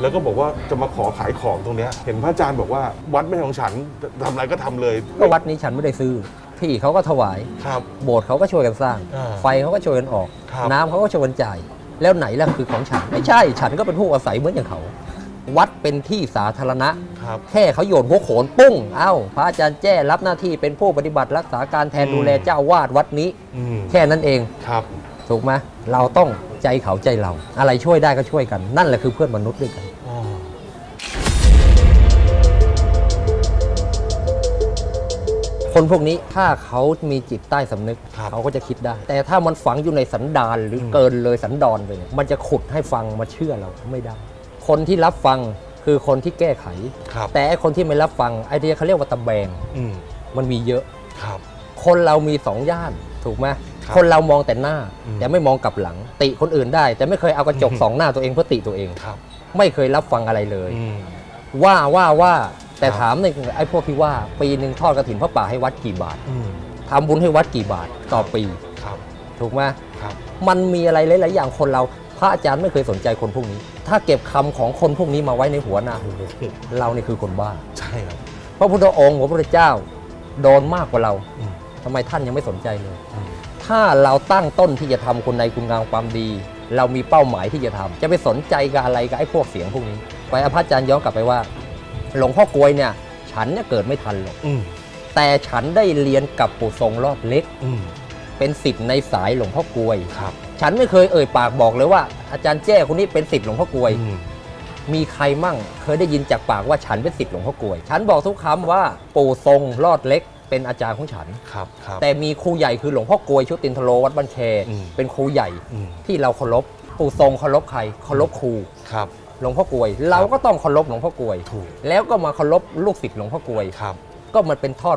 แล้วก็บอกว่าจะมาขอขายของตรงเนี้ยเห็นพระอาจารย์บอกว่าวัดไม่ใช่ของฉันทำอะไรก็ทำเลยก็วัดนี้ฉันไม่ได้ซื้อ ที่เขาก็ถวาย ครับ โบสถ์เขาก็ช่วยกันสร้าง อ่าไฟเขาก็ช่วยกันออก ครับ น้ำเขาก็ช่วยกันจ่าย แล้วไหนล่ะคือของฉัน ไม่ใช่ ฉันก็เป็นผู้อาศัยเหมือนอย่างเขา วัดเป็นที่สาธารณะ ครับ แค่เขาโยนหัวโขนปุ้ง เอ้า พระอาจารย์แจ้รับหน้าที่เป็นผู้ปฏิบัติรักษาการแทนอืม ดูแลเจ้าวาดวัดนี้ อืมแค่นั้นเอง ครับ ถูกไหมเราต้อง ใจเขาใจเรา อะไรช่วยได้ก็ช่วยกัน นั่นแหละคือเพื่อนมนุษย์ด้วยกันอ๋อคนพวกนี้ถ้าเขามีจิตใต้สำนึก ครับเขาก็จะคิดได้ แต่ถ้ามันฝังอยู่ในสันดานหรืออม เกินเลยสันดอนไปเนี่ยมันจะขุดให้ฟังมาเชื่อเราไม่ได้ คนที่รับฟังคือคนที่แก้ไข ครับแต่ไอ้คนที่ไม่รับฟังไอเดียเขาเรียกว่าตะแบง อืมมันมีเยอะ ครับ คนเรามีสองย่าน ถูกไหมครับคนเรามองแต่หน้า อืม แต่ไม่มองกลับหลัง ติคนอื่นได้ แต่ไม่เคยเอากระจกอืมสองหน้าตัวเองเพื่อติตัวเอง ครับไม่เคยรับฟังอะไรเลย อืม ว่าว่าว่าแต่ครับ ถามในไอ้พวกที่ว่าปีหนึ่งทอดกระถินพระป่าให้วัดกี่บาทอืมทำบุญให้วัดกี่บาทต่อปี ครับถูกไหมครับมันมีอะไรหลาย ๆ อย่างคนเรา พระอาจารย์ไม่เคยสนใจคนพวกนี้ ถ้าเก็บคำของคนพวกนี้มาไว้ในหัวนะเรานี่คือคนบ้า ใช่ครับพระพุทธองค์พระพุทธเจ้า โดนมากกว่าเรา อืม ทำไมท่านยังไม่สนใจเลยอืมถ้าเราตั้งต้นที่จะทำคนในคุณงามความดี เรามีเป้าหมายที่จะทำจะไปสนใจกับอะไรกับไอ้พวกเสียงพวกนี้ ไปอภาจารย์ย้อนกลับไปว่า หลวงพ่อกลวยเนี่ย ฉันเนี่ยเกิดไม่ทันหรอกอืมแต่ฉันได้เรียนกับปู่ทรงรอดเล็กอืมเป็นสิทธิ์ในสายหลวงพ่อกลวยครับ ฉันไม่เคยเอ่ยปากบอกเลยว่า อาจารย์แจ้คนนี้เป็นสิทธิ์หลวงพ่อกลวยอืมมีใครมั่ง เคยได้ยินจากปากว่าฉันเป็นสิทธิ์หลวงพ่อกลวย ฉันบอกทุกคำว่าปู่ทรงรอดเล็ก เป็นอาจารย์ของฉัน ครับครับ แต่มีครูใหญ่คือหลวงพ่อกลวยชุตินทโลวัดบันแคอืมเป็นครูใหญ่อืม ที่เราเคารพปู่ทรงเคารพใครเคารพครูครับ หลวงพ่อกลวย เราก็ต้องเคารพหลวงพ่อกลวย ถูก แล้วก็มาเคารพลูกศิษย์หลวงพ่อกลวย ครับ ก็มันเป็นทอด